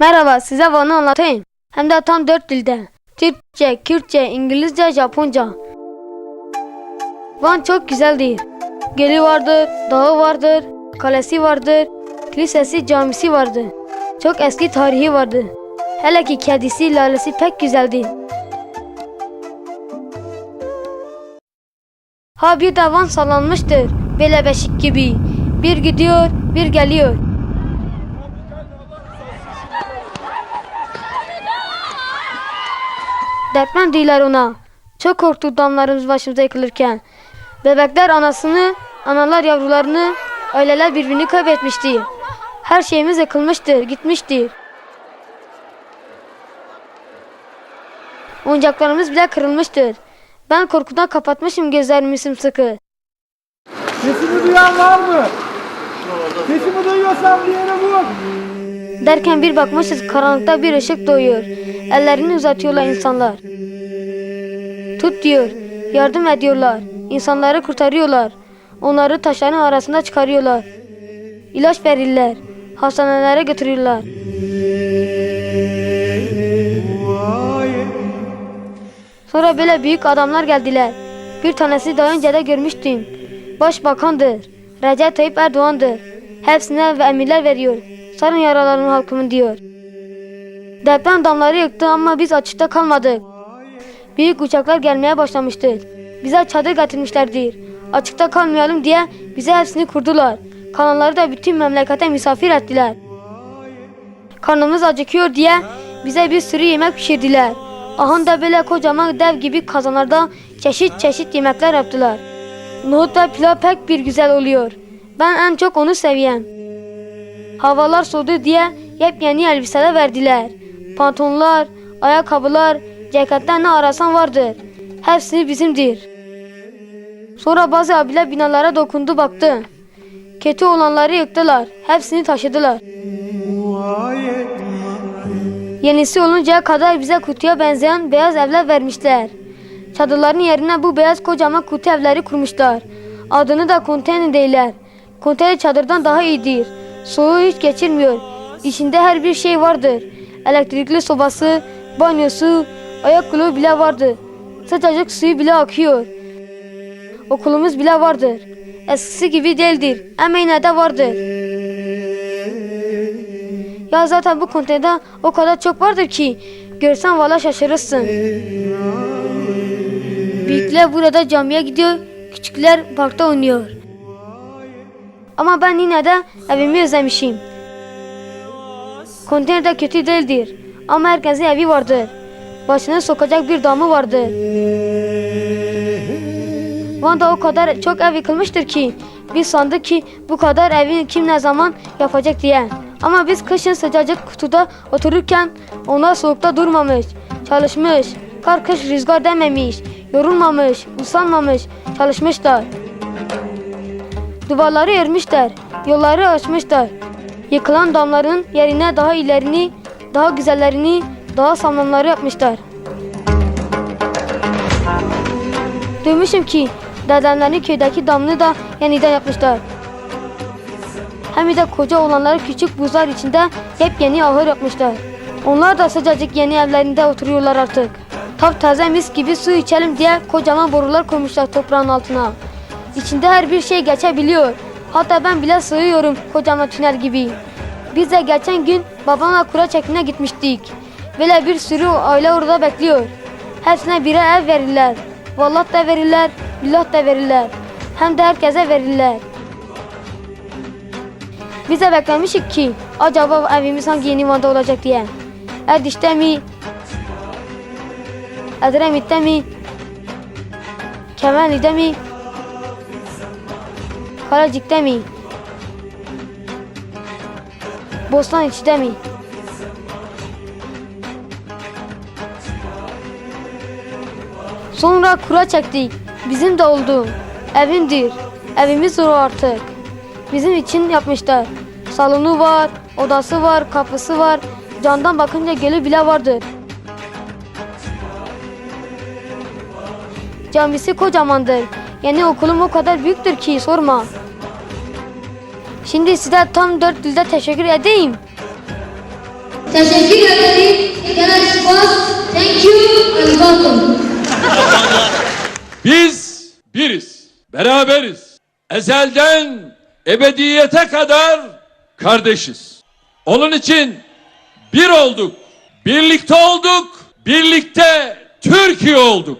Merhaba, size Van'ı anlatayım. Hem de tam dört dilde. Türkçe, Kürtçe, İngilizce, Japonca. Van çok güzeldir. Gölü vardır, dağı vardır, kalesi vardır, kilisesi, camisi vardır. Çok eski tarihi vardır. Hele ki kedisi, lalesi pek güzeldir. Ha bir de Van sallanmıştır, böyle beşik gibi. Bir gidiyor, bir geliyor. Deprem değiller ona. Çok korktuk damlarımız başımıza yıkılırken. Bebekler anasını, analar yavrularını, aileler birbirini kaybetmiştir. Her şeyimiz yıkılmıştır, gitmiştir. Oyuncaklarımız bile kırılmıştır. Ben korkudan kapatmışım gözlerimi sımsıkı. Sesimi duyan var mı? Sesimi duyuyorsan bir yere vur. Derken bir bakmışız karanlıkta bir ışık doğuyor. Ellerini uzatıyorlar insanlar. Tut diyor. Yardım ediyorlar. İnsanları kurtarıyorlar. Onları taşların arasında çıkarıyorlar. İlaç verirler. Hastanelere götürüyorlar. Sonra böyle büyük adamlar geldiler. Bir tanesi daha önce de görmüştüm. Başbakandır. Recep Tayyip Erdoğan'dır. Hepsine ve emirler veriyor. Sarın yaralarını halkımın diyor. Deprem damları yıktı ama biz açıkta kalmadık. Büyük uçaklar gelmeye başlamıştı. Bize çadır getirmişlerdir. Açıkta kalmayalım diye bize hepsini kurdular. Kanalları da bütün memlekete misafir ettiler. Karnımız acıkıyor diye bize bir sürü yemek pişirdiler. Ahın da böyle kocaman dev gibi kazanlarda çeşit çeşit yemekler yaptılar. Nohut ve pilav pek bir güzel oluyor. Ben en çok onu seviyorum. Havalar soğudu diye yepyeni elbiseler verdiler. Pantolonlar, ayakkabılar, ceketler ne arasan vardır. Hepsi bizimdir. Sonra bazı abiler binalara dokundu baktı. Kötü olanları yıktılar. Hepsini taşıdılar. Yenisi oluncaya kadar bize kutuya benzeyen beyaz evler vermişler. Çadırların yerine bu beyaz kocaman kutu evleri kurmuşlar. Adını da konteyner değiller. Konteyner çadırdan daha iyidir. Soğuğu hiç geçirmiyor. İçinde her bir şey vardır. Elektrikli sobası, banyosu, ayak kulağı bile vardır. Sıcacık suyu bile akıyor. Okulumuz bile vardır. Eskisi gibi değildir ama yine de vardır. Ya zaten bu konteynerde o kadar çok vardır ki görsen valla şaşırırsın. Büyükler burada camiye gidiyor, küçükler parkta oynuyor. Ama ben yine de evimi özlemişim. Konteyner de kötü değildir ama herkesin evi vardır. Başını sokacak bir damı vardır. Van'da o kadar çok ev yıkılmıştır ki biz sandık ki bu kadar evi kim ne zaman yapacak diye. Ama biz kışın sıcacık kutuda otururken onlar soğukta durmamış, çalışmış, kar kış rüzgar dememiş, yorulmamış, usanmamış, çalışmışlar. Duvarları örmüşler, yolları açmışlar. Yıkılan damların yerine daha ilerini, daha güzellerini, daha sağlamları yapmışlar. Duymuşum ki dedemlerin köydeki damını da yeniden yapmışlar. Hem de koca olanları küçük buzlar içinde yepyeni ahır yapmışlar. Onlar da sıcacık yeni evlerinde oturuyorlar artık. Taptaze mis gibi su içelim diye kocaman borular koymuşlar toprağın altına. İçinde her bir şey geçebiliyor. Hatta ben bile sığıyorum kocaman tünel gibi. Biz de geçen gün babamla kura çekimine gitmiştik. Böyle bir sürü aile orada bekliyor. Hepsine birer ev verirler. Vallahi da verirler, billah da verirler. Hem de herkese verirler. Biz de beklemişik ki acaba evimiz hangi yeni Van'da olacak diye. Erdiş'te mi? Edremit'te mi? Kemerli'de mi? Karacık'ta mi? Bostanlıç'ta mi? Sonra kura çektik. Bizim de oldu. Evimdir. Evimiz o artık. Bizim için yapmışlar. Salonu var, odası var, kapısı var. Camdan bakınca gölü bile vardır. Camisi kocamandır. Yani okulum o kadar büyüktür ki sorma. Şimdi size tam dört dilde teşekkür edeyim. Teşekkür ederim. Genel boss. Thank you and welcome. Biz biriz, beraberiz. Ezelden ebediyete kadar kardeşiz. Onun için bir olduk, birlikte olduk, birlikte Türkiye olduk.